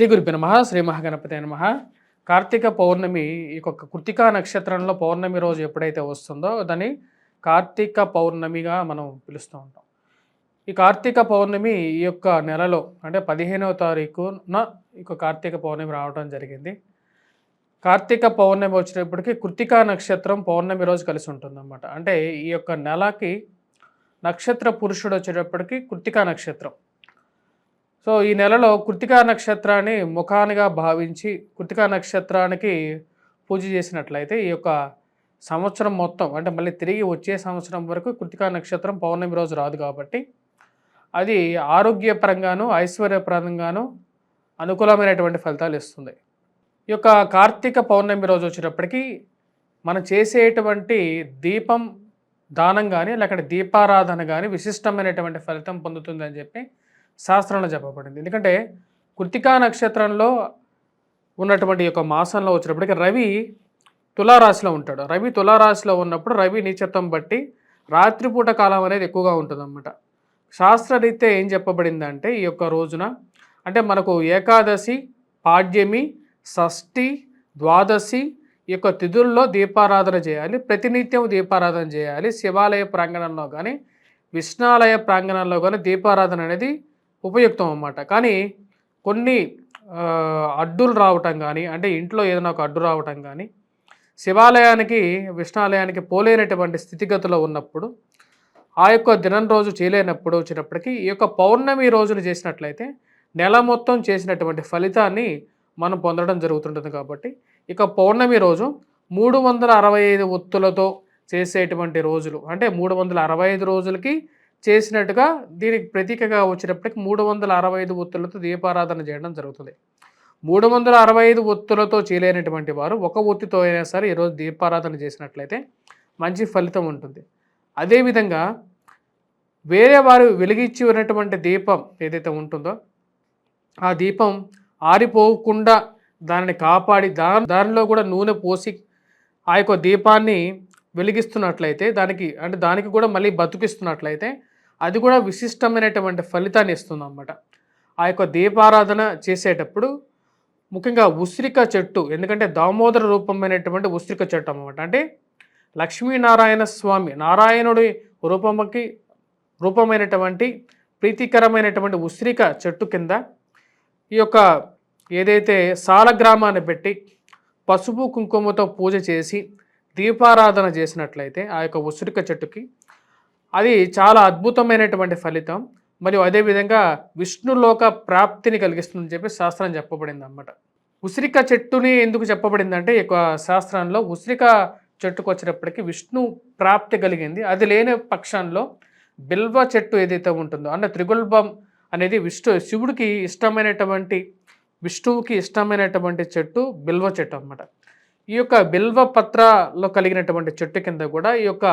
శ్రీ గురుపి నమ శ్రీ మహాగణపతి నమ. కార్తీక పౌర్ణమి ఈ యొక్క కృతికా నక్షత్రంలో పౌర్ణమి రోజు ఎప్పుడైతే వస్తుందో దాన్ని కార్తీక పౌర్ణమిగా మనం పిలుస్తూ ఉంటాం. ఈ కార్తీక పౌర్ణమి ఈ యొక్క నెలలో అంటే పదిహేనవ తారీఖున ఈ కార్తీక పౌర్ణమి రావడం జరిగింది. కార్తీక పౌర్ణమి వచ్చినప్పటికీ కృతికా నక్షత్రం పౌర్ణమి రోజు కలిసి ఉంటుందన్నమాట. అంటే ఈ యొక్క నెలకి నక్షత్ర పురుషుడు వచ్చేటప్పటికి కృతికా నక్షత్రం. సో ఈ నెలలో కృతికా నక్షత్రాన్ని ముఖానిగా భావించి కృతికా నక్షత్రానికి పూజ చేసినట్లయితే ఈ యొక్క సంవత్సరం మొత్తం అంటే మళ్ళీ తిరిగి వచ్చే సంవత్సరం వరకు కృతికా నక్షత్రం పౌర్ణమి రోజు రాదు కాబట్టి అది ఆరోగ్యపరంగాను ఐశ్వర్యపరంగాను అనుకూలమైనటువంటి ఫలితాలు ఇస్తుంది. ఈ యొక్క కార్తీక పౌర్ణమి రోజు వచ్చేటప్పటికి మనం చేసేటువంటి దీపం దానం కానీ లేకపోతే దీపారాధన కానీ విశిష్టమైనటువంటి ఫలితం పొందుతుంది అని చెప్పి శాస్త్రంలో చెప్పబడింది. ఎందుకంటే కృతికా నక్షత్రంలో ఉన్నటువంటి యొక్క మాసంలో వచ్చినప్పటికీ రవి తులారాశిలో ఉంటాడు. రవి తులారాశిలో ఉన్నప్పుడు రవి నీచత్వం బట్టి రాత్రిపూట కాలం అనేది ఎక్కువగా ఉంటుందన్నమాట. శాస్త్రరీత్యా ఏం చెప్పబడిందంటే ఈ యొక్క రోజున అంటే మనకు ఏకాదశి పాడ్యమి షష్ఠి ద్వాదశి ఈ యొక్క తిథుల్లో దీపారాధన చేయాలి. ప్రతినిత్యం దీపారాధన చేయాలి. శివాలయ ప్రాంగణంలో కానీ విష్ణాలయ ప్రాంగణంలో కానీ దీపారాధన అనేది ఉపయుక్తం అన్నమాట. కానీ కొన్ని అడ్డులు రావటం కానీ అంటే ఇంట్లో ఏదైనా ఒక అడ్డు రావటం కానీ శివాలయానికి విష్ణాలయానికి పోలేనటువంటి స్థితిగతిలో ఉన్నప్పుడు ఆ యొక్క దినం రోజు చేయలేనప్పుడు వచ్చినప్పటికీ ఈ యొక్క పౌర్ణమి రోజున చేసినట్లయితే నెల మొత్తం చేసినటువంటి ఫలితాన్ని మనం పొందడం జరుగుతుంటుంది కాబట్టి ఇక పౌర్ణమి రోజు మూడు వందల అరవై ఐదు ఒత్తులతో చేసేటువంటి రోజులు అంటే మూడు వందల అరవై ఐదు రోజులకి చేసినట్టుగా దీనికి ప్రతీకగా వచ్చినప్పటికి మూడు వందల అరవై ఐదు ఒత్తులతో దీపారాధన చేయడం జరుగుతుంది. మూడు వందల అరవై ఐదు ఒత్తులతో చేయలేనటువంటి వారు ఒక ఒత్తితో అయినా సరే ఈరోజు దీపారాధన చేసినట్లయితే మంచి ఫలితం ఉంటుంది. అదేవిధంగా వేరే వారు వెలిగించి ఉన్నటువంటి దీపం ఏదైతే ఉంటుందో ఆ దీపం ఆరిపోకుండా దానిని కాపాడి దా దానిలో కూడా నూనె పోసి ఆ యొక్క దీపాన్ని వెలిగిస్తున్నట్లయితే దానికి అంటే దానికి కూడా మళ్ళీ బతికిస్తున్నట్లయితే అది కూడా విశిష్టమైనటువంటి ఫలితాన్ని ఇస్తుంది అన్నమాట ఆ యొక్క దీపారాధన చేసేటప్పుడు ముఖ్యంగా ఉసిరిక చెట్టు ఎందుకంటే దామోదర రూపమైనటువంటి ఉసిరిక చెట్టు అన్నమాట. అంటే లక్ష్మీనారాయణ స్వామి నారాయణుడి రూపముకి రూపమైనటువంటి ప్రీతికరమైనటువంటి ఉసిరిక చెట్టు కింద ఈ యొక్క ఏదైతే సాలగ్రామాన్ని పెట్టి పసుపు కుంకుమతో పూజ చేసి దీపారాధన చేసినట్లయితే ఆ యొక్క ఉసిరిక చెట్టుకి అది చాలా అద్భుతమైనటువంటి ఫలితం. మరియు అదేవిధంగా విష్ణులోక ప్రాప్తిని కలిగిస్తుందని చెప్పి శాస్త్రం చెప్పబడింది అన్నమాట. ఉసిరిక చెట్టుని ఎందుకు చెప్పబడిందంటే ఈ యొక్క శాస్త్రంలో ఉసిరిక చెట్టుకు వచ్చినప్పటికీ విష్ణు ప్రాప్తి కలిగింది. అది లేని పక్షంలో బిల్వ చెట్టు ఏదైతే ఉంటుందో అంటే త్రిగుల్బం అనేది విష్ణు శివుడికి ఇష్టమైనటువంటి విష్ణువుకి ఇష్టమైనటువంటి చెట్టు బిల్వ చెట్టు అన్నమాట. ఈ యొక్క బిల్వ పత్రలో కలిగినటువంటి చెట్టు కింద కూడా ఈ యొక్క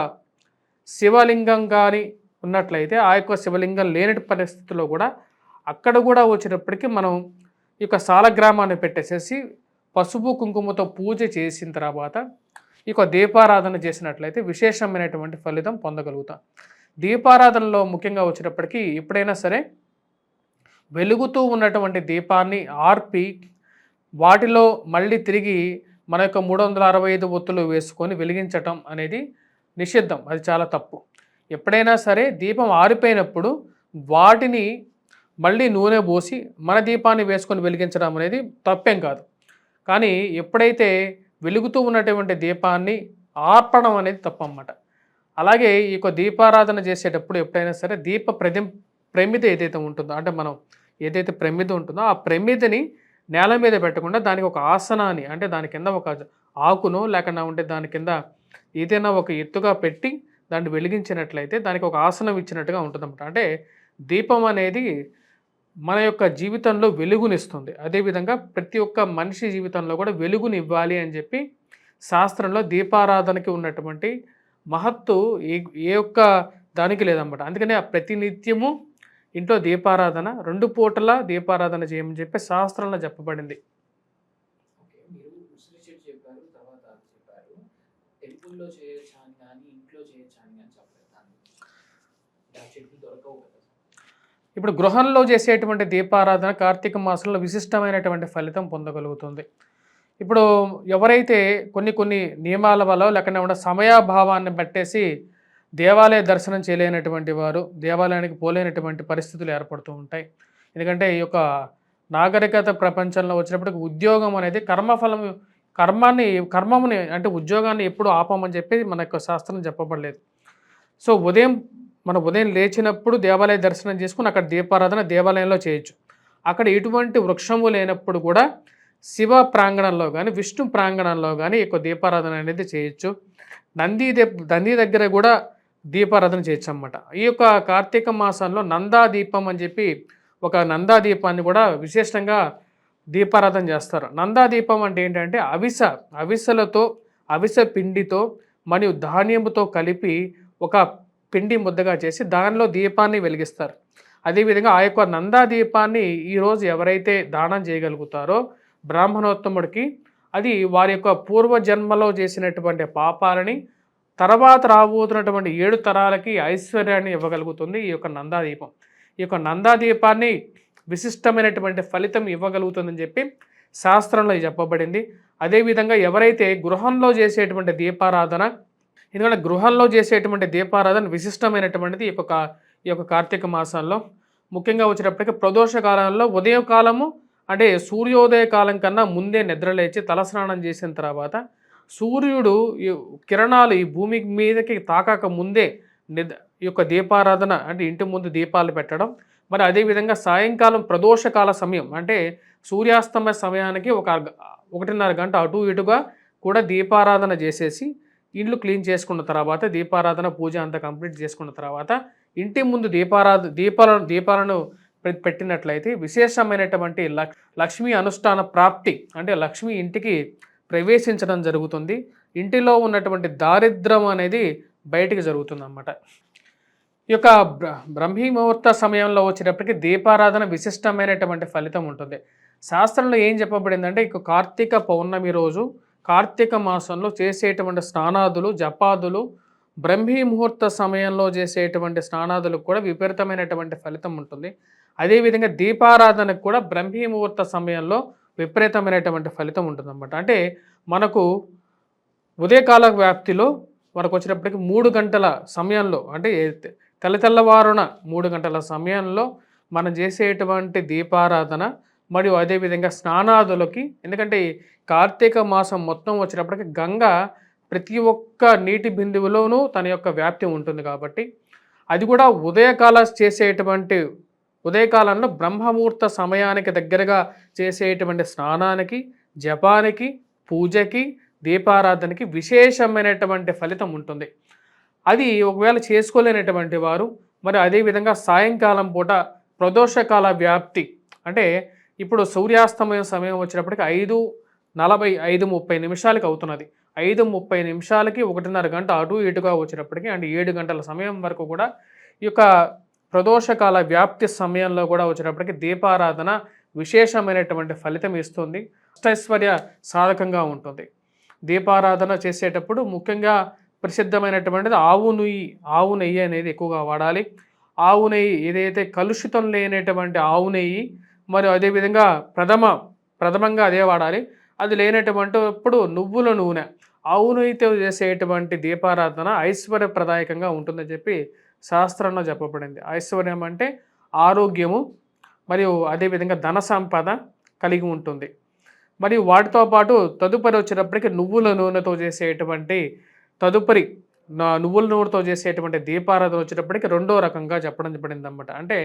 శివలింగం కానీ ఉన్నట్లయితే ఆ యొక్క శివలింగం లేని పరిస్థితిలో కూడా అక్కడ కూడా వచ్చినప్పటికీ మనం ఈ యొక్క సాలగ్రామాన్ని పెట్టేసేసి పసుపు కుంకుమతో పూజ చేసిన తర్వాత ఈ యొక్క దీపారాధన చేసినట్లయితే విశేషమైనటువంటి ఫలితం పొందగలుగుతాం. దీపారాధనలో ముఖ్యంగా వచ్చినప్పటికీ ఎప్పుడైనా సరే వెలుగుతూ ఉన్నటువంటి దీపాన్ని ఆర్పి వాటిలో మళ్ళీ తిరిగి మన యొక్క మూడు వందల అరవై ఐదు ఒత్తులు వేసుకొని వెలిగించటం అనేది నిషిద్ధం. అది చాలా తప్పు. ఎప్పుడైనా సరే దీపం ఆరిపోయినప్పుడు వాటిని మళ్ళీ నూనె పోసి మన దీపాన్ని వేసుకొని వెలిగించడం అనేది తప్పేం కాదు. కానీ ఎప్పుడైతే వెలుగుతూ ఉన్నటువంటి దీపాన్ని ఆర్పడం అనేది తప్పన్నమాట. అలాగే ఈ యొక్క దీపారాధన చేసేటప్పుడు ఎప్పుడైనా సరే దీప ప్రతి ప్రమిద ఏదైతే ఉంటుందో అంటే మనం ఏదైతే ప్రమిద ఉంటుందో ఆ ప్రమిదని నేల మీద పెట్టకుండా దానికి ఒక ఆసనాన్ని అంటే దాని కింద ఒక ఆకును లేకుండా ఉంటే దాని కింద ఏదైనా ఒక ఎత్తుగా పెట్టి దాన్ని వెలిగించినట్లయితే దానికి ఒక ఆసనం ఇచ్చినట్టుగా ఉంటుందన్నమాట. అంటే దీపం అనేది మన యొక్క జీవితంలో వెలుగునిస్తుంది. అదేవిధంగా ప్రతి ఒక్క మనిషి జీవితంలో కూడా వెలుగుని ఇవ్వాలి అని చెప్పి శాస్త్రంలో దీపారాధనకి ఉన్నటువంటి మహత్తు ఏ ఏ ఒక్క దానికి లేదన్నమాట. అందుకనే ఆ ప్రతినిత్యము ఇంట్లో దీపారాధన రెండు పూటల దీపారాధన చేయమని చెప్పి శాస్త్రంలో చెప్పబడింది ఓకే మీరు ఉసిరి చెట్టు చెప్పారు తర్వాత అది చెప్పారు స్కూల్లో చేయొచ్చా అని కానీ ఇంట్లో చేయొచ్చా అని కానీ చెప్పలేదు దాని చెట్లు దొరకవు కదా. ఇప్పుడు గృహంలో చేసేటువంటి దీపారాధన కార్తీక మాసంలో విశిష్టమైనటువంటి ఫలితం పొందగలుగుతుంది. ఇప్పుడు ఎవరైతే కొన్ని కొన్ని నియమాల వల్ల లేకుండా సమయాభావాన్ని బట్టేసి దేవాలయ దర్శనం చేయలేనటువంటి వారు దేవాలయానికి పోలేనటువంటి పరిస్థితులు ఏర్పడుతూ ఉంటాయి. ఎందుకంటే ఈ యొక్క నాగరికత ప్రపంచంలో వచ్చినప్పటికి ఉద్యోగం అనేది కర్మఫలం కర్మాన్ని కర్మముని అంటే ఉద్యోగాన్ని ఎప్పుడు ఆపమని చెప్పి మన యొక్క శాస్త్రం చెప్పబడలేదు. సో ఉదయం మన ఉదయం లేచినప్పుడు దేవాలయ దర్శనం చేసుకుని అక్కడ దీపారాధన దేవాలయంలో చేయొచ్చు. అక్కడ ఎటువంటి వృక్షము లేనప్పుడు కూడా శివ ప్రాంగణంలో కానీ విష్ణు ప్రాంగణంలో కానీ ఎక్కువ దీపారాధన అనేది చేయొచ్చు. నంది దే నంది దగ్గర కూడా దీపారాధన చేయొచ్చు అన్నమాట. ఈ యొక్క కార్తీక మాసంలో నందా దీపం అని చెప్పి ఒక నందా దీపాన్ని కూడా విశేషంగా దీపారాధన చేస్తారు. నందా దీపం అంటే ఏంటంటే అవిస అవిసలతో అవిస పిండితో మరియు ధాన్యముతో కలిపి ఒక పిండి ముద్దగా చేసి దానిలో దీపాన్ని వెలిగిస్తారు. అదేవిధంగా ఆ యొక్క నందా దీపాన్ని ఈరోజు ఎవరైతే దానం చేయగలుగుతారో బ్రాహ్మణోత్తముడికి అది వారి యొక్క పూర్వజన్మలో చేసినటువంటి పాపాలని తర్వాత రాబోతున్నటువంటి ఏడు తరాలకి ఐశ్వర్యాన్ని ఇవ్వగలుగుతుంది ఈ యొక్క నందాదీపం ఈ యొక్క నందాదీపాన్ని విశిష్టమైనటువంటి ఫలితం ఇవ్వగలుగుతుందని చెప్పి శాస్త్రంలో చెప్పబడింది. అదేవిధంగా ఎవరైతే గృహంలో చేసేటువంటి దీపారాధన ఎందుకంటే గృహంలో చేసేటువంటి దీపారాధన విశిష్టమైనటువంటిది ఈ యొక్క ఈ యొక్క కార్తీక మాసంలో. ముఖ్యంగా వచ్చేటప్పటికి ప్రదోష కాలంలో ఉదయం కాలము అంటే సూర్యోదయ కాలం కన్నా ముందే నిద్రలేచి తలస్నానం చేసిన తర్వాత సూర్యుడు కిరణాలు ఈ భూమి మీదకి తాకాక ముందే నిద్ర ఈ యొక్క దీపారాధన అంటే ఇంటి ముందు దీపాలు పెట్టడం మరి అదేవిధంగా సాయంకాలం ప్రదోషకాల సమయం అంటే సూర్యాస్తమయ సమయానికి ఒక ఒకటిన్నర గంట అటు ఇటుగా కూడా దీపారాధన చేసేసి ఇండ్లు క్లీన్ చేసుకున్న తర్వాత దీపారాధన పూజ అంతా కంప్లీట్ చేసుకున్న తర్వాత ఇంటి ముందు దీపారాధ దీపాలను దీపాలను పెట్టినట్లయితే విశేషమైనటువంటి లక్ష్మీ అనుష్ఠాన ప్రాప్తి అంటే లక్ష్మి ఇంటికి ప్రవేశించడం జరుగుతుంది. ఇంటిలో ఉన్నటువంటి దారిద్రం అనేది బయటికి జరుగుతుంది అన్నమాట ఈ యొక్క బ్రహ్మీ ముహూర్త సమయంలో వచ్చినప్పటికీ దీపారాధన విశిష్టమైనటువంటి ఫలితం ఉంటుంది. శాస్త్రంలో ఏం చెప్పబడిందంటే ఇక కార్తీక పౌర్ణమి రోజు కార్తీక మాసంలో చేసేటువంటి స్నానాదులు జపాదులు బ్రహ్మీ ముహూర్త సమయంలో చేసేటువంటి స్నానాదులకు కూడా విపరీతమైనటువంటి ఫలితం ఉంటుంది. అదేవిధంగా దీపారాధనకు కూడా బ్రహ్మీ ముహూర్త సమయంలో విపరీతమైనటువంటి ఫలితం ఉంటుందన్నమాట. అంటే మనకు ఉదయకాల వ్యాప్తిలో మనకు వచ్చినప్పటికి మూడు గంటల సమయంలో అంటే ఏ- మూడు గంటల సమయంలో మనం చేసేటువంటి దీపారాధన మరియు అదేవిధంగా స్నానాదులకి ఎందుకంటే కార్తీక మాసం మొత్తం వచ్చినప్పటికీ గంగ ప్రతి ఒక్క నీటి బిందువులోనూ తన యొక్క వ్యాప్తి ఉంటుంది కాబట్టి అది కూడా ఉదయకాల చేసేటువంటి ఉదయకాలంలో బ్రహ్మముహూర్త సమయానికి దగ్గరగా చేసేటువంటి స్నానానికి జపానికి పూజకి దీపారాధనకి విశేషమైనటువంటి ఫలితం ఉంటుంది. అది ఒకవేళ చేసుకోలేనటువంటి వారు మరి అదేవిధంగా సాయంకాలం పూట ప్రదోషకాల వ్యాప్తి అంటే ఇప్పుడు సూర్యాస్తమయం సమయం వచ్చినప్పటికి ఐదు నలభై ఐదు ముప్పై నిమిషాలకి అవుతున్నది. ఐదు ముప్పై నిమిషాలకి ఒకటిన్నర గంట అటు ఇటుగా వచ్చినప్పటికీ అంటే ఏడు గంటల సమయం వరకు కూడా ఈ యొక్క ప్రదోషకాల వ్యాప్తి సమయంలో కూడా వచ్చినప్పటికీ దీపారాధన విశేషమైనటువంటి ఫలితం ఇస్తుంది అష్టైశ్వర్య సాధకంగా ఉంటుంది. దీపారాధన చేసేటప్పుడు ముఖ్యంగా ప్రసిద్ధమైనటువంటిది ఆవు నుయ్యి ఆవు నెయ్యి అనేది ఎక్కువగా వాడాలి. ఆవు నెయ్యి ఏదైతే కలుషితం లేనటువంటి ఆవు నెయ్యి మరియు అదేవిధంగా ప్రథమ ప్రథమంగా అదే వాడాలి. అది లేనటువంటిప్పుడు నువ్వుల నూనె ఆవు నెయ్యితో చేసేటువంటి దీపారాధన ఐశ్వర్యప్రదాయకంగా ఉంటుందని చెప్పి శాస్త్రంలో చెప్పబడింది. ఐశ్వర్యం అంటే ఆరోగ్యము మరియు అదేవిధంగా ధన సంపద కలిగి ఉంటుంది. మరియు వాటితో పాటు తదుపరి వచ్చేటప్పటికి నువ్వుల నూనెతో చేసేటువంటి తదుపరి నా- నువ్వుల నూనెతో చేసేటువంటి దీపారాధన వచ్చేటప్పటికి రెండో రకంగా చెప్పడం పడింది అనమాట అంటే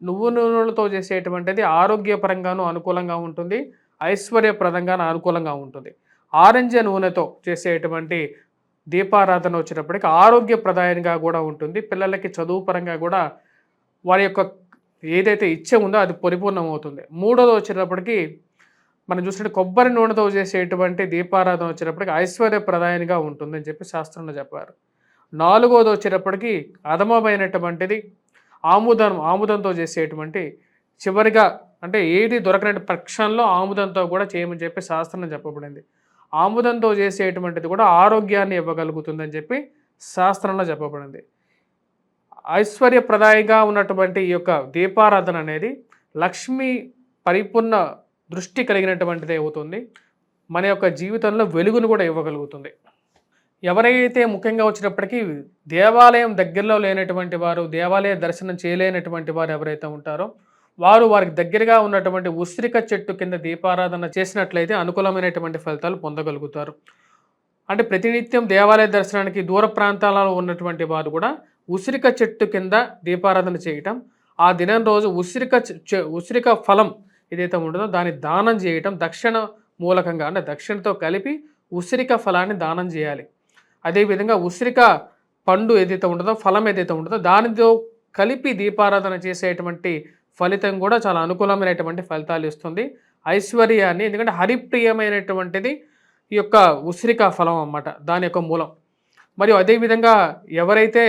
నువ్వు నూనెలతో చేసేటువంటిది ఆరోగ్యపరంగానూ అనుకూలంగా ఉంటుంది ఐశ్వర్యప్రదంగాను అనుకూలంగా ఉంటుంది. ఆరెంజ్ నూనెతో చేసేటువంటి దీపారాధన వచ్చేటప్పటికి ఆరోగ్యప్రదాయంగా కూడా ఉంటుంది. పిల్లలకి చదువు పరంగా కూడా వారి యొక్క ఏదైతే ఇచ్చ ఉందో అది పరిపూర్ణం అవుతుంది మూడోది వచ్చేటప్పటికి మనం చూసినట్టు కొబ్బరి నూనెతో చేసేటువంటి దీపారాధన వచ్చేటప్పటికి ఐశ్వర్యప్రదాయంగా ఉంటుందని చెప్పి శాస్త్రంలో చెప్పారు. నాలుగోది వచ్చేటప్పటికి అధమమైనటువంటిది ఆముదం ఆముదంతో చేసేటువంటి చివరిగా అంటే ఏది దొరకనటువంటి పక్షంలో ఆముదంతో కూడా చేయమని చెప్పి శాస్త్రం చెప్పబడింది. ఆముదంతో చేసేటువంటిది కూడా ఆరోగ్యాన్ని ఇవ్వగలుగుతుందని చెప్పి శాస్త్రంలో చెప్పబడింది. ఐశ్వర్యప్రదాయంగా ఉన్నటువంటి ఈ యొక్క దీపారాధన అనేది లక్ష్మి పరిపూర్ణ దృష్టి కలిగినటువంటిది అవుతుంది. మన యొక్క జీవితంలో వెలుగును కూడా ఇవ్వగలుగుతుంది. ఎవరైతే ముఖ్యంగా వచ్చినప్పటికీ దేవాలయం దగ్గరలో లేనటువంటి వారు దేవాలయ దర్శనం చేయలేనటువంటి వారు ఎవరైతే ఉంటారో వారు వారికి దగ్గరగా ఉన్నటువంటి ఉసిరిక చెట్టు కింద దీపారాధన చేసినట్లయితే అనుకూలమైనటువంటి ఫలితాలు పొందగలుగుతారు. అంటే ప్రతినిత్యం దేవాలయ దర్శనానికి దూర ప్రాంతాలలో ఉన్నటువంటి వారు కూడా ఉసిరిక చెట్టు కింద దీపారాధన చేయటం ఆ దినం రోజు ఉసిరిక చె- ఉసిరిక ఫలం ఏదైతే ఉంటుందో దాన్ని దానం చేయటం దక్షిణ మూలకంగా అంటే దక్షిణతో కలిపి ఉసిరిక ఫలాన్ని దానం చేయాలి. అదేవిధంగా ఉసిరిక పండు ఏదైతే ఉంటుందో ఫలం ఏదైతే ఉంటుందో దానితో కలిపి దీపారాధన చేసేటువంటి ఫలితం కూడా చాలా అనుకూలమైనటువంటి ఫలితాలు ఇస్తుంది. ఐశ్వర్యాన్ని ఎందుకంటే హరిప్రియమైనటువంటిది ఈ యొక్క ఉసిరిక ఫలం అన్నమాట దాని యొక్క మూలం. మరియు అదేవిధంగా ఎవరైతే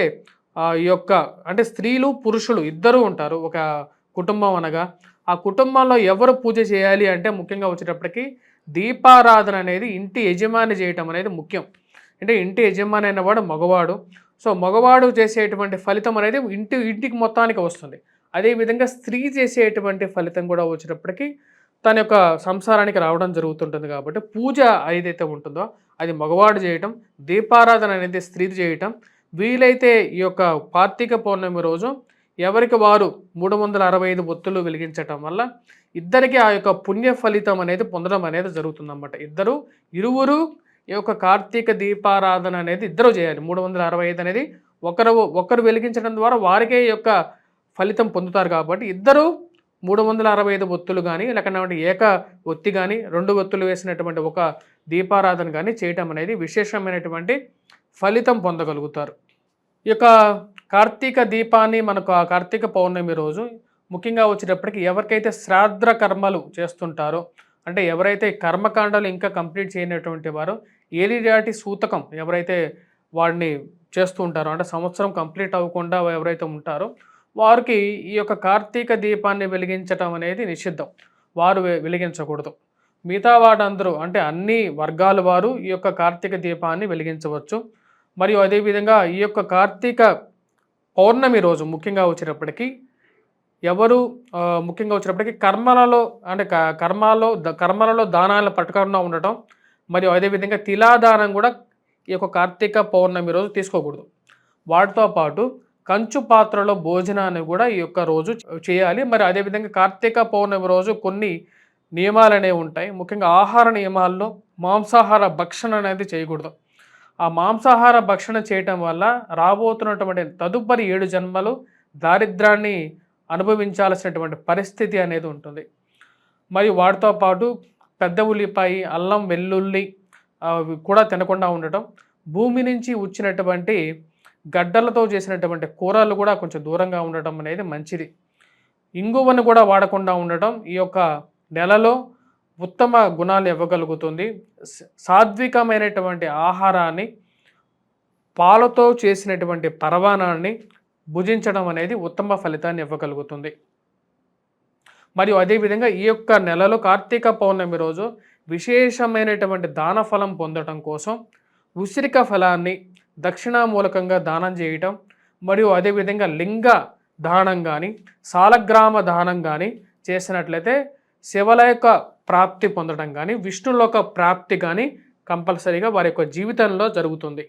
ఈ యొక్క అంటే స్త్రీలు పురుషులు ఇద్దరూ ఉంటారు ఒక కుటుంబం అనగా ఆ కుటుంబంలో ఎవరు పూజ చేయాలి అంటే ముఖ్యంగా వచ్చేటప్పటికి దీపారాధన అనేది ఇంటి యజమాని చేయటం అనేది ముఖ్యం. అంటే ఇంటి యజమాని అయినవాడు మగవాడు. సో మగవాడు చేసేటువంటి ఫలితం అనేది ఇంటి ఇంటికి మొత్తానికి వస్తుంది. అదేవిధంగా స్త్రీ చేసేటువంటి ఫలితం కూడా వచ్చేటప్పటికి తన యొక్క సంసారానికి రావడం జరుగుతుంటుంది కాబట్టి పూజ ఏదైతే ఉంటుందో అది మగవాడు చేయటం దీపారాధన అనేది స్త్రీ చేయటం వీలైతే ఈ యొక్క కార్తీక పౌర్ణమి రోజు ఎవరికి వారు మూడు వందల అరవై ఐదు ఒత్తులు వెలిగించటం వల్ల ఇద్దరికి ఆ యొక్క పుణ్య ఫలితం అనేది పొందడం అనేది జరుగుతుందన్నమాట. ఇద్దరు ఇరువురు ఈ యొక్క కార్తీక దీపారాధన అనేది ఇద్దరు చేయాలి. మూడు వందల అరవై ఐదు అనేది ఒకరు ఒకరు వెలిగించడం ద్వారా వారికే యొక్క ఫలితం పొందుతారు కాబట్టి ఇద్దరు మూడు వందల అరవై ఐదు ఒత్తులు కానీ లేకపోతే ఏక ఒత్తి కానీ రెండు ఒత్తులు వేసినటువంటి ఒక దీపారాధన కానీ చేయటం అనేది విశేషమైనటువంటి ఫలితం పొందగలుగుతారు. ఈ యొక్క కార్తీక దీపాన్ని మనకు ఆ కార్తీక పౌర్ణమి రోజు ముఖ్యంగా వచ్చేటప్పటికి ఎవరికైతే శ్రాద్ధ కర్మలు చేస్తుంటారో అంటే ఎవరైతే కర్మకాండాలు ఇంకా కంప్లీట్ చేయనటువంటి వారు ఏలిరాటి సూతకం ఎవరైతే వాడిని చేస్తూ ఉంటారో అంటే సంవత్సరం కంప్లీట్ అవ్వకుండా ఎవరైతే ఉంటారో వారికి ఈ యొక్క కార్తీక దీపాన్ని వెలిగించటం అనేది నిషిద్ధం. వారు వె- వెలిగించకూడదు. మిగతా వాడందరూ అంటే అన్ని వర్గాల వారు ఈ యొక్క కార్తీక దీపాన్ని వెలిగించవచ్చు. మరియు అదేవిధంగా ఈ యొక్క కార్తీక పౌర్ణమి రోజు ముఖ్యంగా వచ్చినప్పటికీ ఎవరు ముఖ్యంగా వచ్చినప్పటికీ కర్మలలో అంటే క- ద- కర్మలలో దానాలను పట్టకుండా ఉండటం మరియు అదేవిధంగా తిలాదానం కూడా ఈ యొక్క కార్తీక పౌర్ణమి రోజు తీసుకోకూడదు. వాటితో పాటు కంచు పాత్రలో భోజనాన్ని కూడా ఈ యొక్క రోజు చేయాలి. మరి అదేవిధంగా కార్తీక పౌర్ణమి రోజు కొన్ని నియమాలు అనేవి ఉంటాయి. ముఖ్యంగా ఆహార నియమాల్లో మాంసాహార భక్షణ అనేది చేయకూడదు. ఆ మాంసాహార భక్షణ చేయటం వల్ల రాబోతున్నటువంటి తదుపరి ఏడు జన్మలు దారిద్రాన్ని అనుభవించాల్సినటువంటి పరిస్థితి అనేది ఉంటుంది. మరియు వాటితో పాటు పెద్ద ఉల్లిపాయ అల్లం వెల్లుల్లి అవి కూడా తినకుండా ఉండటం భూమి నుంచి వచ్చినటువంటి గడ్డలతో చేసినటువంటి కూరలు కూడా కొంచెం దూరంగా ఉండటం అనేది మంచిది. ఇంగువను కూడా వాడకుండా ఉండటం ఈ యొక్క నెలలో ఉత్తమ గుణాలు ఇవ్వగలుగుతుంది. సాత్వికమైనటువంటి ఆహారాన్ని పాలతో చేసినటువంటి పరవానాన్ని భుజించడం అనేది ఉత్తమ ఫలితాన్ని ఇవ్వగలుగుతుంది. మరియు అదేవిధంగా ఈ యొక్క నెలలో కార్తీక పౌర్ణమి రోజు విశేషమైనటువంటి దాన ఫలం పొందడం కోసం ఉసిరిక ఫలాన్ని దక్షిణామూలకంగా దానం చేయటం మరియు అదేవిధంగా లింగ దానం కానీ సాలగ్రామ దానం కానీ చేసినట్లయితే శివల యొక్క ప్రాప్తి పొందడం కానీ విష్ణులోక ప్రాప్తి కానీ కంపల్సరీగా వారి యొక్క జీవితంలో జరుగుతుంది.